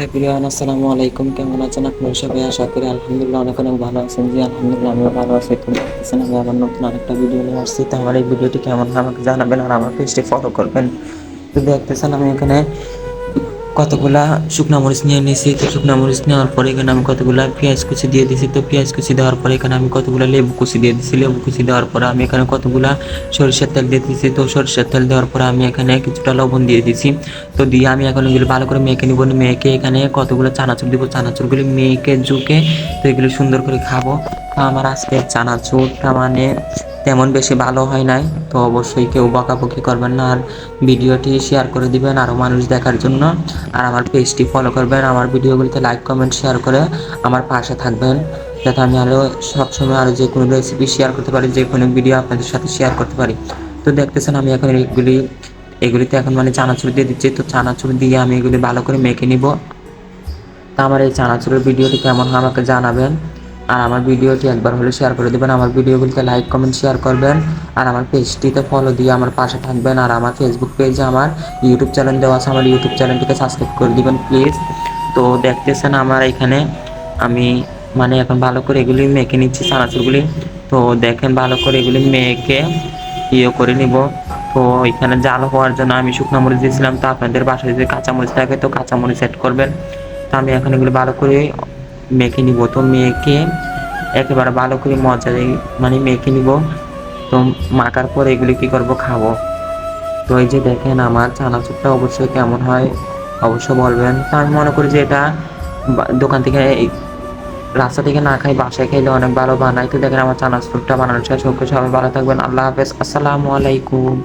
হ্যাঁ আসসালামু আলাইকুম। কেমন আছেন আপনার সবাই? আশা করি আলহামদুলিল্লাহ অনেক অনেক ভালো আছেন। জি, আলহামদুলিল্লাহ, আমিও ভালো আছি। দেখতেছেন, আমি আবার নতুন আরেকটা ভিডিও নিয়ে আসছি। তো আমার এই ভিডিওটি কেমন আমাকে জানাবেন আর আমার পেজটি ফলো করবেন। তো দেখতেছেন, আমি এখানে কতগুলা শুকনো মরিচ নিয়ে নিয়েছি তো শুকনো মরিচ নেওয়ার পরে এখানে আমি কতগুলা পেঁয়াজ কুচি দিয়ে দিয়েছি তো পেঁয়াজ কুচি দেওয়ার পরে এখানে আমি কতগুলা লেবু কুচি দিয়ে দিয়েছি লেবু কুচি দেওয়ার পরে আমি এখানে কতগুলা সরিষার তেল দিয়ে দিয়েছি তো সরিষার তেল দেওয়ার পরে আমি এখানে কিছুটা লবণ দিয়ে দিয়েছি তো দিয়ে আমি এখন এগুলো ভালো করে মেখে নিব, মেখে এখানে কতগুলো চানাচুর দিব, চানাচুরগুলি মেখে জুকে তো এগুলো সুন্দর করে খাব। আমার আজকে চানাচুরটা মানে তেমন বেশি ভালো হয় নাই, তো অবশ্যই কেউ বকাবকি করবেন না, আর ভিডিওটি শেয়ার করে দিবেন আরও মানুষ দেখার জন্য। আর আমার পেজটি ফলো করবেন, আমার ভিডিওগুলিতে লাইক কমেন্ট শেয়ার করে আমার পাশে থাকবেন, যাতে আমি আরও সবসময় আরও যে কোনো রেসিপি শেয়ার করতে পারি, যে কোনো ভিডিও আপনাদের সাথে শেয়ার করতে পারি। তো দেখতেছেন আমি এখন এগুলি, এগুলিতে এখন মানে চানাচুর দিয়ে দিচ্ছি, তো চানাচুর দিয়ে আমি এগুলি ভালো করে মেখে নিব। তা আমার এই চানাচুরের ভিডিওটি কেমন হয় আমাকে জানাবেন। আর আমার ভিডিওটি একবার হলে শেয়ার করে দেবেন। আমার ভিডিওগুলিতে লাইক কমেন্ট শেয়ার করবেন। আর আমার পেজটিতে ফলো দিয়ে আমার পাশে থাকবেন। আর আমার ফেসবুক পেজে আমার ইউটিউব চ্যানেল দেওয়া আছে। আমার ইউটিউব চ্যানেলটিকে সাবস্ক্রাইব করে দিবেন প্লিজ তো দেখতেছেন আমার এখানে আমি মানে এখন ভালো করে এগুলি মেখে নিচ্ছি, চানাচুরগুলি। তো দেখেন ভালো করে এগুলি মেখে ইয়ে করে নিব। তো এখানে জাল হওয়ার জন্য আমি শুকনো মরিচ দিয়েছিলাম। তো আপনাদের বাসায় যদি কাঁচামরিচ থাকে, তো কাঁচামরিচ অ্যাড করবেন। তো আমি এখন এগুলো ভালো করে মেখে নিব। তো মেখে একেবারে ভালো করে মজা মানে মেখে নিব। তো মাখার পর এগুলি কি করব? খাব। তো এই যে দেখেন আমার চানাচুরটা অবশ্যই কেমন হয় অবশ্য বলবেন। তো আমি মনে করি যে এটা দোকান থেকে রাস্তা থেকে না খাই, বাসায় খাইলে অনেক ভালো বানাই তো দেখেন আমার চানাচুরটা বানানো শেষ। হোক সবাই ভালো থাকবেন। আল্লাহ হাফেজ। আসসালামু আলাইকুম।